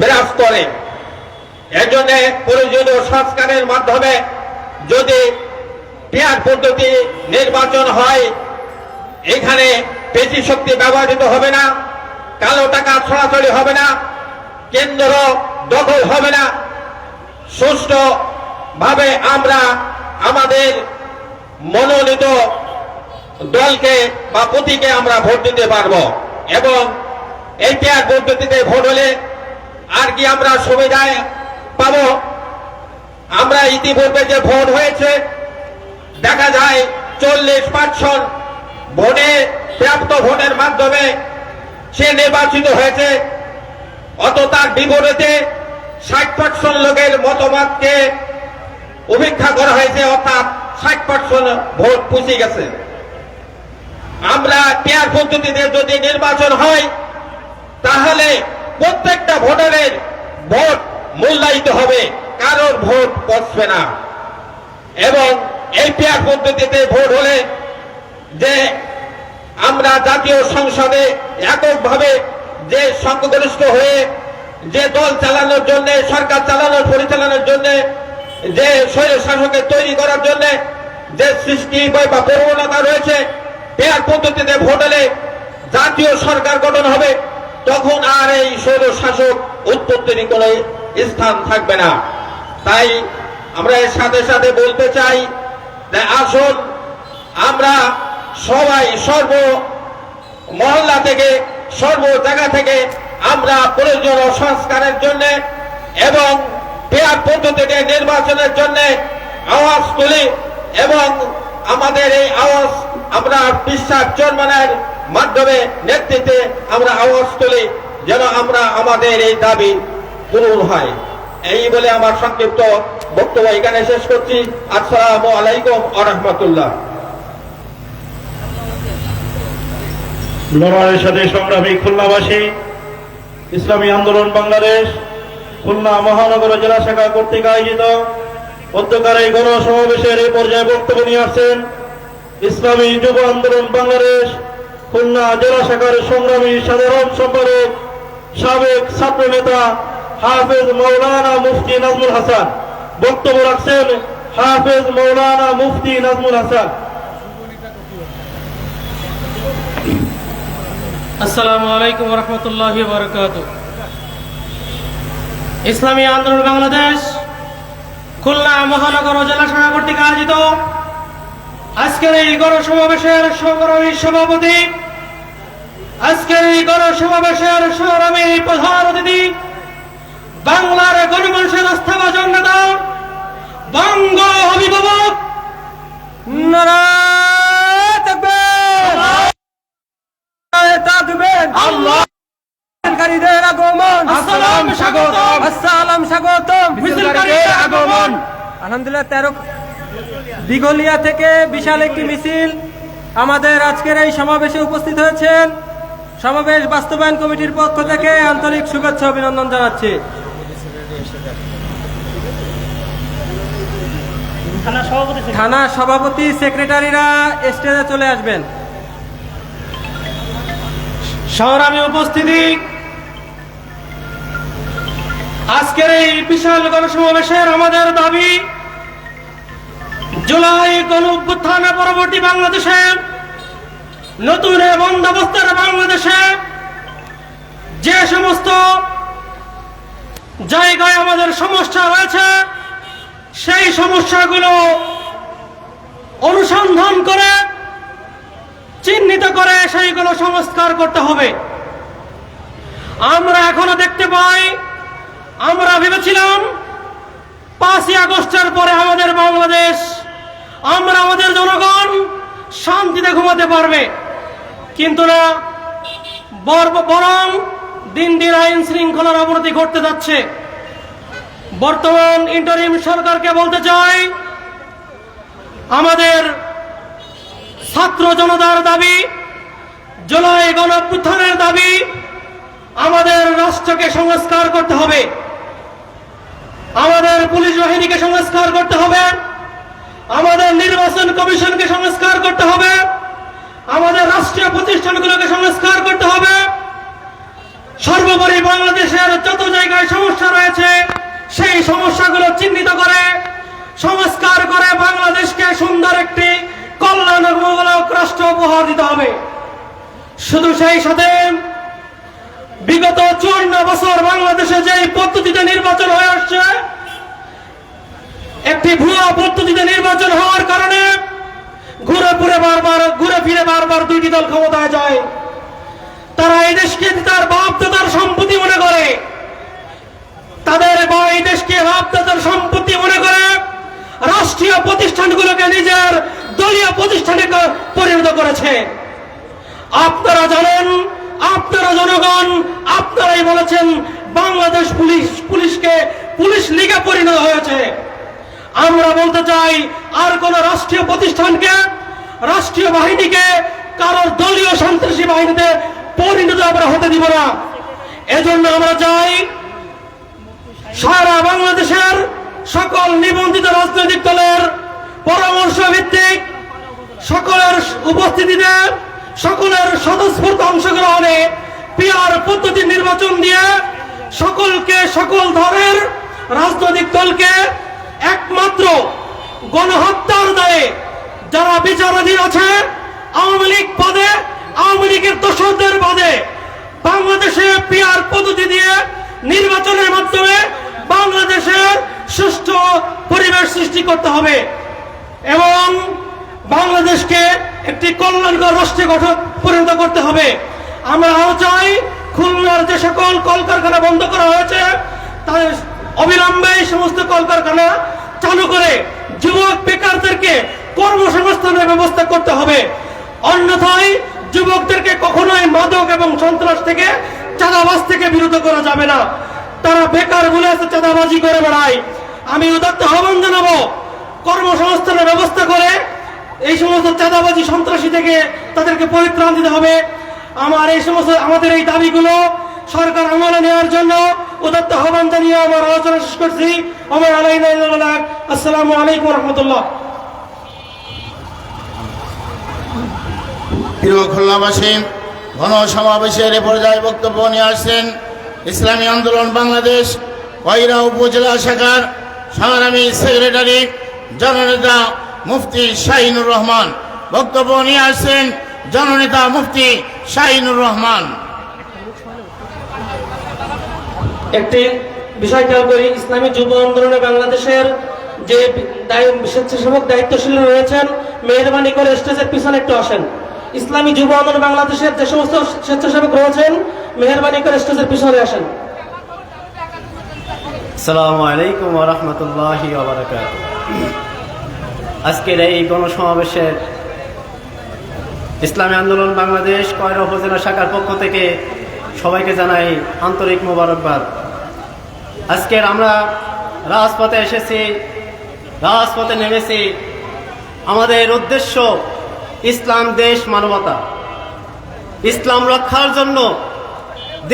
বিরাজ করে। এর জন্য প্রয়োজনীয় সংস্কারের মাধ্যমে যদি পেয়ার পদ্ধতি নির্বাচন হয়, এখানে পেশি শক্তি ব্যবহৃত হবে না, কালো টাকা ছড়াছড়ি হবে না, কেন্দ্র দখল হবে না। সুষ্ঠু ভাবে আমরা আমাদের মনোনীত দলকে বা প্রতীকে আমরা ভোট দিতে পারব এবং এই পেয়ার পদ্ধতিতে ভোট হলে আর কি আমরা সুবিধায় পাবো? আমরা ইতিপূর্বে যে ভোট হয়েছে, দেখা যায় চল্লিশ পার্সেন্ট ভোটে প্রাপ্ত ভোটের মাধ্যমে সে নির্বাচিত হয়েছে। অত তার বিপরীতে ষাট পার্সেন্ট লোকের মতামতকে উপেক্ষা করা হয়েছে, অর্থাৎ ষাট পার্সেন্ট ভোট পুষে গেছে। আমরা পেয়ার পদ্ধতিতে যদি নির্বাচন হয় তাহলে প্রত্যেকটা ভোটারের ভোট মূল্যায়িত হবে, কারোর ভোট পচবে না। এবং এই পেয়ার পদ্ধতিতে ভোট হলে যে আমরা জাতীয় সংসদে এককভাবে যে সংখ্যাগরিষ্ঠ হয়ে যে দল চালানোর জন্য, সরকার চালানোর, পরিচালনার জন্য, যে স্বৈর শাসকের তৈরি করার জন্য যে সৃষ্টি বা প্রবণতা রয়েছে, পেয়ার পদ্ধতিতে ভোট হলে জাতীয় সরকার গঠন হবে। তখন আর এই স্বৈর শাসক উৎপত্তির কোনো স্থান থাকবে না। তাই আমরা এর সাথে সাথে বলতে চাই যে আসুন, আমরা সবাই সর্ব মহল্লা থেকে, সর্ব জায়গা থেকে আমরা প্রয়োজন সংস্কারের জন্য এবং পেয়ার পদ্ধতিতে নির্বাচনের জন্য আওয়াজ তুলি এবং আমাদের এই আওয়াজ আমরা বিশ্বাস চর্মনের মাধ্যমে নেতৃত্বে আমরা আওয়াজ তুলি, যেন আমরা আমাদের এই দাবি পূরণ হয়। এই বলে আমার সংক্ষিপ্ত বক্তব্য এখানে শেষ করছি। আসসালামু আলাইকুম আ রহমতুল্লাহ লড়াইয়ের সাথে সংগ্রামী খুলনাবাসী, ইসলামী আন্দোলন বাংলাদেশ, খুলনা মহানগর জেলা শাখা কর্তৃক আয়োজিত অধ্যকার এই গণসমাবেশের এই পর্যায়ে বক্তব্য নিয়ে আসছেন ইসলামী যুব আন্দোলন বাংলাদেশ খুলনা জেলা শাখার সংগ্রামী সাধারণ সম্পাদক, সাবেক ছাত্র নেতা হাফেজ মৌলানা মুফতি নাজমুল হাসান। বক্তব্য রাখছেন হাফেজ মৌলানা মুফতি নাজমুল হাসান। আসসালামু আলাইকুম রহমতুল্লাহ বরকাত ইসলামী আন্দোলন বাংলাদেশ, খুলনা মহানগর জেলা শাখা কর্তৃক আয়োজিত আজকের এই গণসমাবেশের সংগ্রামী সভাপতি আজকের এই গণসমাবেশের সংগ্রামী প্রধান অতিথি বাংলার গণমানুষের আস্থাভাজন নেতা বঙ্গ অভিভাবক। আলহামদুলিল্লাহ তেরো দিঘলিয়া থেকে বিশাল একটি মিছিল আমাদের আজকের এই সমাবেশে উপস্থিত হয়েছেন। সমাবেশ বাস্তবায়ন কমিটির পক্ষ থেকে আন্তরিক শুভেচ্ছা অভিনন্দন জানাচ্ছি। থানা সভাপতি সেক্রেটারিরা স্টেজে চলে আসবেন। সংগ্রামী উপস্থিতি। আজকের এই বিশাল গণসমাবেশের আমাদের দাবি জুলাই গণ পরবর্তী বাংলাদেশে নতুন বন্দোবস্তের বাংলাদেশে যে সমস্ত জায়গায় আমাদের সমস্যা রয়েছে, সেই সমস্যাগুলো অনুসন্ধান করে, চিহ্নিত করে সেইগুলো সংস্কার করতে হবে। আমরা এখনও দেখতে পাই, আমরা ভেবেছিলাম পাঁচই আগস্টের পরে আমাদের বাংলাদেশ, আমরা আমাদের জনগণ শান্তিতে ঘুমাতে পারবে। কিন্তু না বর- দিন দিন আইন শৃঙ্খলার অবনতি ঘটতে যাচ্ছে। বর্তমান ইন্টারিম সরকারকে বলতে চাই, আমাদের ছাত্র জনতার দাবি, জুলাই গণঅভ্যুত্থানের দাবি, আমাদের রাষ্ট্রকে সংস্কার করতে হবে। আমাদের পুলিশ বাহিনীকে সংস্কার করতে হবে। আমাদের নির্বাচন কমিশনকে সংস্কার করতে হবে। আমাদের রাষ্ট্রীয় প্রতিষ্ঠানগুলোকে সংস্কার করতে হবে। সর্বোপরি বাংলাদেশের যত জায়গায় সমস্যা রয়েছে, সেই সমস্যাগুলো চিহ্নিত করে, সংস্কার করে বাংলাদেশকে সুন্দর একটি কল্যাণমূলক রাষ্ট্র উপহার দিতে হবে। শুধু সেই সাথে বিগত চুয়ান্ন বছর বাংলাদেশে যে পদ্ধতিতে নির্বাচন হয়ে আসছে, একটি ভুয়া পদ্ধতিতে নির্বাচন হওয়ার কারণে ঘুরে ঘুরে বারবার, ঘুরে ফিরে বারবার দুইটি দল ক্ষমতায় যায়। তারা এই দেশকে তার বাপ দাদার সম্পত্তি মনে করে। তাদের বা এই দেশকে বাপ দাদার সম্পত্তি মনে করে। রাষ্ট্রীয় প্রতিষ্ঠানগুলোকে নিজের দলীয় প্রতিষ্ঠানে পরিণত করেছে। আপনারা জানেন, আপনারা জনগণ, আপনারাই বলেছেন বাংলাদেশ পুলিশ, পুলিশকে পুলিশ লীগে পরিণত হয়েছে। আমরা বলতে চাই, আর কোন রাষ্ট্রীয় প্রতিষ্ঠানকে রাষ্ট্রীয় বাহিনীকে কারোর দলীয় সন্ত্রাসী বাহিনীতে পরিণত আমরা হতে দিব না। এজন্য আমরা চাই সারা বাংলাদেশের সকল নিবন্ধিত রাজনৈতিক দলের পরামর্শ ভিত্তিক সকলের উপস্থিতিতে সকলের স্বতঃস্ফূর্ত অংশগ্রহণে পিয়ার পদ্ধতি নির্বাচন দিয়ে সকলকে সকল ধরনের রাজনৈতিক দলকে একমাত্র গণহত্যার দায়ে যারা বিচারাধীন আছে, আওয়ামী লীগ পদে আওয়ামী লীগের দোষরদের পদে বাংলাদেশে পিয়ার পদ্ধতি দিয়ে নির্বাচনের মাধ্যমে বাংলাদেশের সুষ্ঠু পরিবেশ সৃষ্টি করতে হবে এবং বাংলাদেশকে একটি কল্যাণকর রাষ্ট্রে গঠন পরিণত করতে হবে। আমরা আরও চাই খুলনার যে সকল কলকারখানা বন্ধ করা হয়েছে তাদের অবিলম্বে এই সমস্ত কলকারখানা চালু করে যুবক বেকারদেরকে কর্মসংস্থানের ব্যবস্থা করতে হবে। অন্যথায় যুবকদেরকে কখনোই মাদক এবং সন্ত্রাস থেকে, চাঁদাবাজ থেকে বিরত করা যাবে না। তারা বেকার বলে আছে চাঁদাবাজি করে বেড়ায়। আমি উদাত্ত আহ্বান জানাব, কর্মসংস্থানের ব্যবস্থা করে এই সমস্ত চাঁদাবাজি সন্ত্রাসী থেকে তাদেরকে পরিত্রাণ দিতে হবে। আমার এই সমস্ত, আমাদের এই দাবিগুলো সরকার আমলে নেওয়ার জন্য উদাত্ত আহ্বান জানিয়ে আমার আলোচনা শেষ করছি। আমার আলাই আসসালামু আলাইকুম রহমতুল্লাহ। প্রিয় খুলনাবাসী ঘন সমাবেশের পর্যায়ে বক্তব্য নিয়ে আসছেন ইসলামী আন্দোলন বাংলাদেশ, কয়রা উপজেলা শাখার সংগ্রামী সেক্রেটারি জননেতা মুফতি শাহিনুর রহমান। বক্তব্য নিয়ে আসছেন জননেতা মুফতি শাহিনুর রহমান। একটি বিষয় খেয়াল করি, ইসলামী যুব আন্দোলনে বাংলাদেশের যে স্বেচ্ছাসেবক দায়িত্বশীল রয়েছেন, মেহরবানি করে স্টেজের পিছনে একটু আসেন। ইসলামী যুব আন্দোলন বাংলাদেশের যে সমস্ত স্বেচ্ছাসেবক রয়েছেন, মেহরবানি করে স্টেজের পিছনে আসেন। আসসালামু আলাইকুম রহমতুল্লাহ আজকের এই গণসমাবেশের ইসলামী আন্দোলন বাংলাদেশ কয়রা উপজেলা শাখার পক্ষ থেকে সবাইকে জানাই আন্তরিক মোবারকবাদ। আজকের আমরা রাজপথে এসেছি, রাজপথে নেমেছি। আমাদের উদ্দেশ্য ইসলাম দেশ মানবতা। ইসলাম রক্ষার জন্য,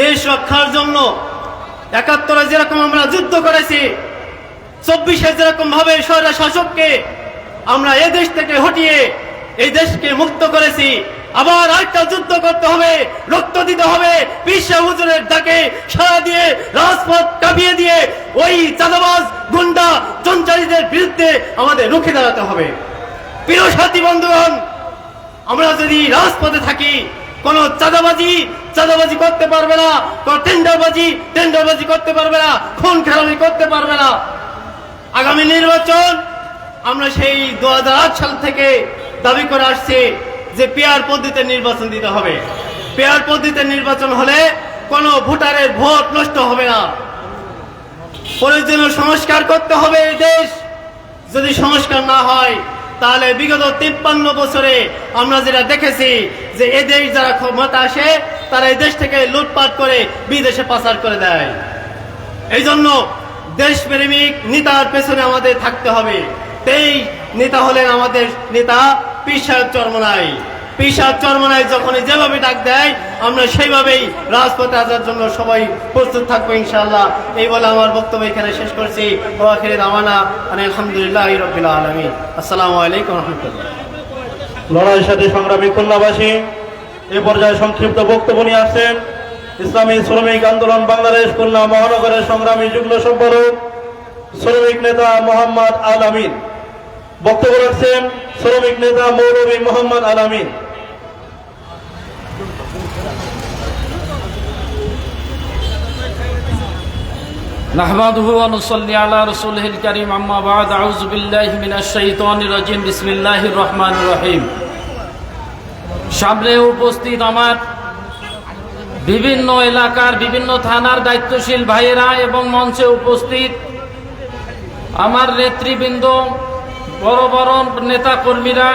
দেশ রক্ষার জন্য একাত্তরে যেরকম আমরা যুদ্ধ করেছি, চব্বিশে যেরকম ভাবে স্বৈরা শাসককে আমরা এ দেশ থেকে হটিয়ে এই দেশকে মুক্ত করেছি, আবার আরেকটা যুদ্ধ করতে হবে, রক্ত দিতে হবে, বিশ্ব হুজুরের ডাকে সারা দিয়ে, রাজপথ কাঁপিয়ে দিয়ে ওই চাঁদাবাজ, গুন্ডা চঞ্চারীদের বিরুদ্ধে আমাদের রুখে দাঁড়াতে হবে। প্রিয় সাথী বন্ধুগণ আমরা যদি রাজপথে থাকি, কোন চাঁদাবাজি চাঁদাবাজি করতে পারবে না, কোন টেন্ডারবাজি টেন্ডারবাজি করতে পারবে না, খুন খেলামি করতে পারবে না। আগামী নির্বাচন, আমরা সেই দু সাল থেকে দাবি করে আসছি যে পেয়ার পদ্ধতিতে নির্বাচন দিতে হবে। পেয়ার পদ্ধতিতে নির্বাচন হলে কোনো ভোটারের ভোট নষ্ট হবে না। প্রয়োজনীয় সংস্কার করতে হবে এই দেশ। যদি সংস্কার না হয় তাহলে বিগত তিপ্পান্ন বছরে আমরা যেটা দেখেছি যে এ দেশ যারা ক্ষমতা আসে, তারা এই দেশ থেকে লুটপাট করে বিদেশে পাচার করে দেয়। এই জন্য দেশপ্রেমিক নেতার পেছনে আমাদের থাকতে হবে। এই নেতা হলেন আমাদের নেতা, পিসার চর্মনাই পিসার চর্মনাই যখন যেভাবে ডাক দেয়, আমরা সেইভাবেই রাজপথে আসার জন্য সবাই প্রস্তুত থাকব ইনশাআল্লাহ। এই বলে আমার বক্তব্য এখানে শেষ করছি। ওয়াখির মানে আলহামদুলিল্লাহ রবিল আলমী আসসালামু আলাইকুম রহমতুল্লাহ। লড়াইয়ের সাথে সংগ্রামী খুলনাবাসী, এ পর্যায়ে সংক্ষিপ্ত বক্তব্য নিয়ে আসছেন ইসলামী শ্রমিক আন্দোলন বাংলাদেশ খুলনা মহানগরের সংগ্রামী যুগ্ম সম্পাদক, শ্রমিক নেতা মোহাম্মদ আল আমিন। বক্তব্য রাখছেন শ্রমিক নেতা মৌলভী মোহাম্মদ আল আমিন। نحمده ونصلي على رسوله الكريم أما بعد أعوذ بالله من الشيطان الرجيم بسم الله الرحمن الرحيم সামনে উপস্থিত আমার বিভিন্ন এলাকার বিভিন্ন থানার দায়িত্বশীল ভাইয়েরা এবং মঞ্চে উপস্থিত আমার নেতৃবৃন্দ বড় বড় নেতা কর্মীরা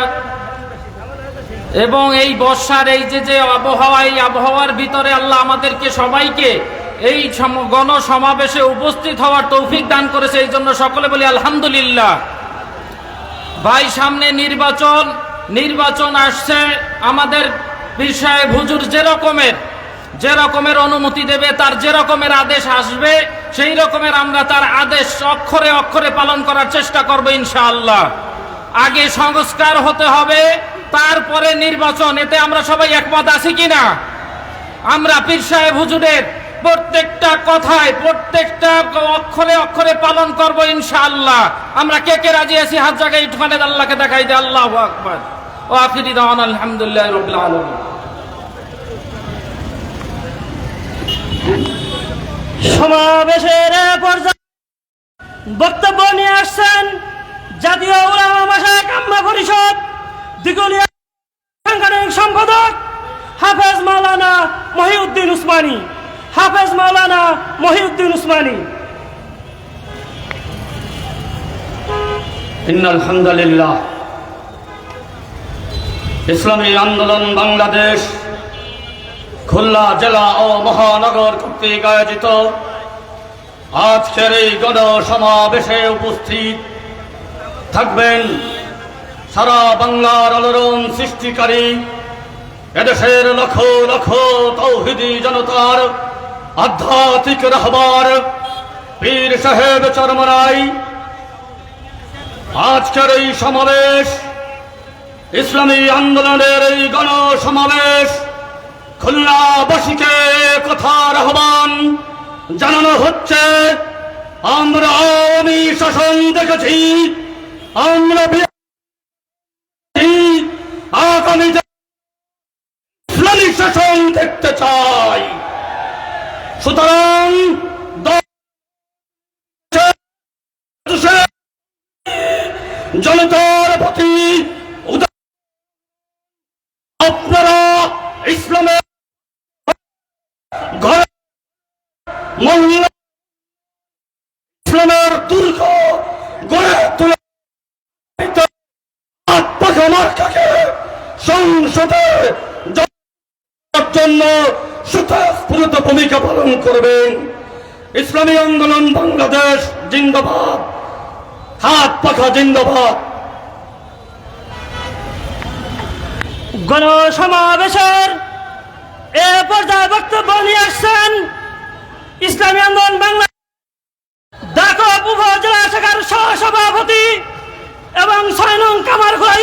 এবং এই বর্ষার এই যে যে আবহাওয়া এই আবহাওয়ার ভিতরে আল্লাহ আমাদেরকে সবাইকে এই সম- গণ সমাবেশে উপস্থিত হওয়ার তৌফিক দান করেছে এই জন্য সকলে বলি আলহামদুলিল্লাহ। ভাই, সামনে নির্বাচন নির্বাচন আসছে। আমাদের বিষয়ে হুজুর যে রকমের যে রকমের অনুমতি দেবে, তার যে রকমের আদেশ আসবে, সেই রকমের আমরা তার আদেশ অক্ষরে অক্ষরে পালন করার চেষ্টা করব ইনশাআল্লাহ। আগে সংস্কার হতে হবে, তারপরে নির্বাচন, এতে আমরা সবাই একমত আছি কিনা? আমরা পীর সাহেব হুজুরের প্রত্যেকটা কথায়, প্রত্যেকটা অক্ষরে অক্ষরে পালন করব ইনশাআল্লাহ। আমরা কে কে রাজি আছি? হাত জায়গায় ইটখানে আল্লাহকে দেখাই দে, আল্লাহ আকবার। ও আখিরি দাওয়ান, আলহামদুলিল্লাহ রবিল সমাবেশের পর্যায়ে বক্তব্য নিয়ে আসছেন জাতীয় উলামা ভাষা কাম্মা পরিষদ, দিগুলিয়া সাংগঠনিক সম্পাদক হাফেজ মাওলানা মহিউদ্দিন উসমানী। হাফেজ মাওলানা মহিউদ্দিন উসমানী। আলহামদুলিল্লাহ ইসলামী আন্দোলন বাংলাদেশ খুলনা জেলা ও মহানগর কর্তৃক আয়োজিত। আজকের এই গণ সমাবেশে উপস্থিত থাকবেন সারা বাংলার আলোড়ন সৃষ্টিকারী। এদেশের লক্ষ লক্ষ তৌহিদি জনতার আধ্যাত্মিক রহবার, পীর সাহেব চরমরাই আজকের এই সমাবেশ, ইসলামী আন্দোলনের এই গণ সমাবেশ খুলনাবাসীকে কথার আহ্বান জানানো হচ্ছে। আমরা আওয়ামী শাসন দেখেছি, আমরা আগামী ইসলামী শাসন দেখতে চাই। সুতরাং জনতার প্রতি আপনারা ইসলামের ঘরে ইসলামের দুর্গ গড়ে তোলা আত্মাকে সংসদে জন্য স্বতঃস্ফূর্ত ভূমিকা পালন করবেন। ইসলামী আন্দোলন বাংলাদেশ জিন্দাবাদ। হাত পাখা জিন্দাবাদ। গণসমাবেশের এ পর্যায়ে বক্তব্য নিয়ে আসছেন ইসলামী আন্দোলন বাংলা ঢাকা উপজেলা শাখার সহসভাপতি এবং ছয় নং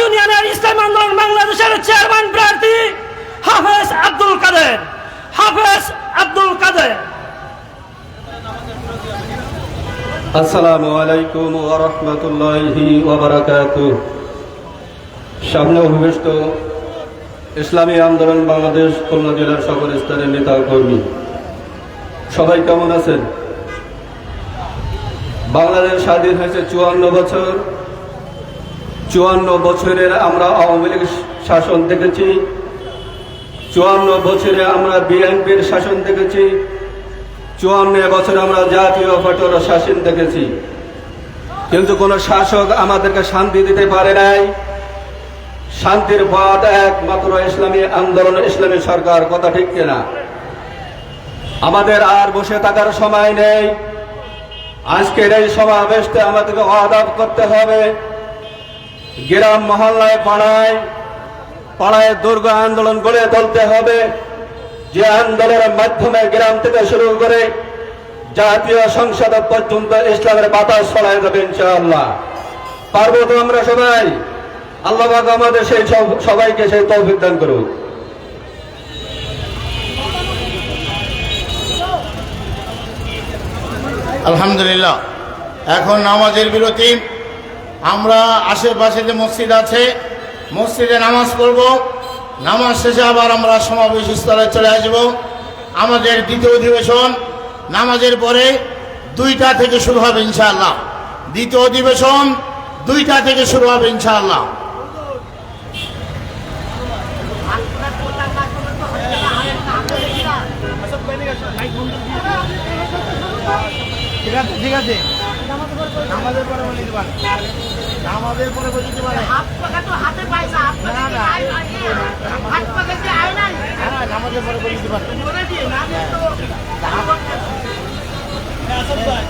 ইউনিয়নের ইসলামী আন্দোলন বাংলাদেশের চেয়ারম্যান প্রার্থী হাফেজ আব্দুল কাদের। হাফেজ আব্দুল কাদের। আসসালামু আলাইকুম ওয়া রাহমাতুল্লাহি ওয়া বারাকাতুহু। সামনে অভিষ্ট ইসলামী আন্দোলন বাংলাদেশ খুলনা জেলার সকল স্তরের নেতা কর্মী সবাই কেমন আছেন? বাংলাদেশ স্বাধীন হয়েছে চুয়ান্ন বছর। চুয়ান্ন বছরের আমরা আওয়ামী লীগ শাসন দেখেছি। চুয়ান্ন বছরে আমরা বিএনপির শাসন দেখেছি। চুয়ান্ন বছর আমরা জাতীয় ফটোর শাসন দেখেছি। কিন্তু কোন শাসক আমাদেরকে শান্তি দিতে পারে নাই। শান্তির পথ একমাত্র ইসলামী আন্দোলন, ইসলামী সরকার, কথা ঠিক কিনা? আমাদের আর বসে থাকার সময় নেই। আজকের এই সমাবেশতে আমাদেরকে আদাব করতে হবে। গ্রাম মহল্লায় পাড়ায় পাড়ায় দুর্গ আন্দোলন গড়ে তুলতে হবে। যে আন্দোলনের মাধ্যমে গ্রাম থেকে শুরু করে জাতীয় সংসদ পর্যন্ত ইসলামের বাতাস ছড়াই যাবে ইনশাআল্লাহ। পারব তো আমরা সবাই। আল্লাহ আমাদের সেই সব- সবাইকে সেই তৌফিক দান করুন আলহামদুলিল্লাহ। এখন নামাজের বিরতি। আমরা আশেপাশে যে মসজিদ আছে মসজিদে নামাজ পড়ব। নামাজ শেষে আবার আমরা সমাবেশ স্থলে চলে আসব। আমাদের দ্বিতীয় অধিবেশন নামাজের পরে দুইটা থেকে শুরু হবে ইনশাআল্লাহ। দ্বিতীয় অধিবেশন দুইটা থেকে শুরু হবে ইনশাআল্লাহ। ঠিক আছে ঠিক আছে। আমাদের পরে বলে আমাদের পরে করে পারে। হাত পাকা তো হাতে পায় না হাত পাকা না হাত পাকা কি আয় না? হ্যাঁ আমাদের পরে করে পারে। করে দিয়ে না তো আসল ভাই